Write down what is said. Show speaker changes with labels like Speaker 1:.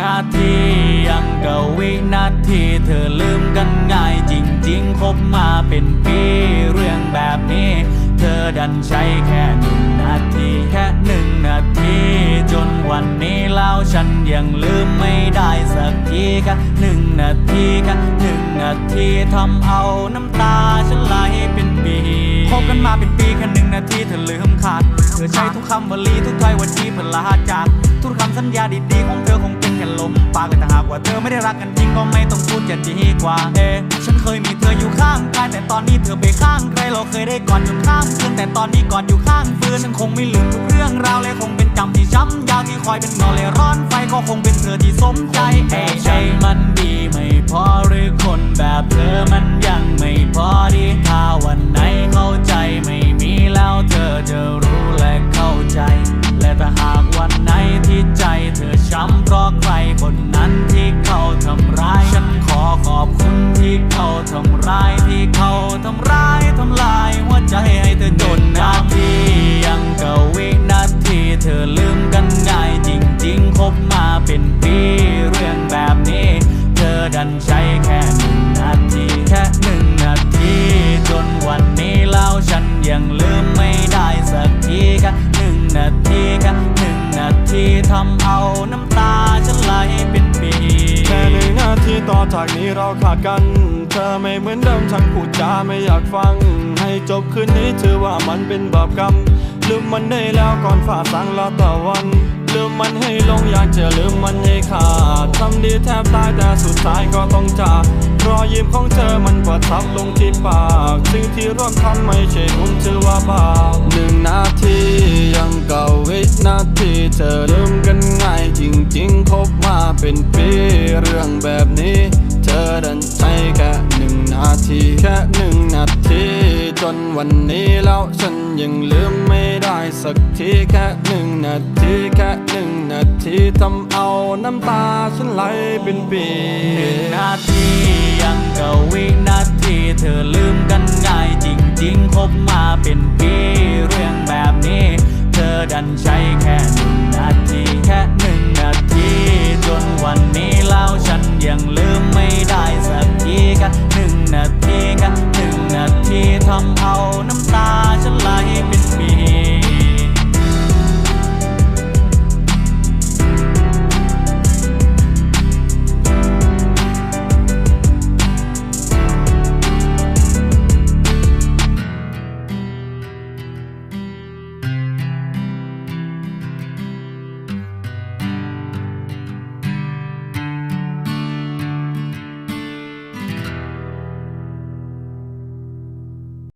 Speaker 1: นาทียังกับวินาทีเธอลืมกันง่ายจริงๆ คบมาเป็นปีเรื่องแบบนี้ เธอดันใช้แค่หนึ่งนาทีแค่หนึ่งนาที จนวันนี้แล้วฉันยังลืมไม่ได้สักทีแค่หนึ่งนาทีแค่หนึ่งนาทีทำเอาน้ำตาฉันไหลเป็นปีคบกันมาเป็นปีแค่หนึ่งนาทีเธอลืมขาดเธอใช้ทุกคำวลีทุกถ้อยวันที่เพื่อลาจากทุกคำสัญญาดีๆของเธอคง ปากแต่ถ้าหากว่าเธอไม่ได้รักกันจริงก็ไม่ต้องพูดจะดีกว่า เอะฉันเคยมีเธออยู่ข้างกายแต่ตอนนี้เธอไปข้างใครเราเคยได้กอดจนข้ามคืนแต่ตอนนี้กอดอยู่ข้างฟืนฉันคงไม่ลืมทุกเรื่องราวและคงเป็นจำที่ช้ำยาวที่คอยเป็นเงาเลยร้อนไฟก็คงเป็นเธอที่สมใจเอะใจมันดีไม่พอหรือคนแบบ ทำร้ายทำลายหัวใจให้เธอจนนาทียังกับวินาทีเธอลืมกันง่ายจริงๆคบมาเป็นปีเรื่องแบบนี้ เธอดันใช้แค่หนึ่งนาทีแค่หนึ่งนาทีจนวันนี้แล้วฉันยังลืมไม่ได้สักทีแค่หนึ่งนาทีแค่หนึ่งนาทีทำเอาน้ำตาฉันไหล
Speaker 2: จากนี้เราขาดกัน เธอไม่เหมือนเดิมฉันพูดจาไม่อยากฟัง ให้จบคืนนี้ถือว่ามันเป็นบาปกรรม ลืมมันได้แล้วก่อนฝ่าสังละตะวัน ลืมมันให้ลงอยากจะลืมมันให้ขาดทำดีแทบตายแต่สุดท้ายก็ต้องจากรอยยิ้มของเธอมันประทับลงที่ปากสิ่งที่ร่วมทำไม่ใช่บุญถือว่าบาปหนึ่งนาทียังเก่าวินาทีเธอลืมกันง่ายจริงๆคบมาเป็นปีเรื่องแบบนี้ ทีแค่หนึ่งนาทีจนวันนี้แล้วฉันยังลืมไม่ได้สักทีแค่หนึ่งนาทีแค่หนึ่งนาทีทำเอาน้ำตาฉันไหลเป็นปี
Speaker 1: หนึ่งนาทียังกับวินาทีเธอลืมกันง่ายจริงๆคบมาเป็นปีเรื่องแบบนี้ เธอดันใช้ นาทีกันหนึ่งนาทีทำเอา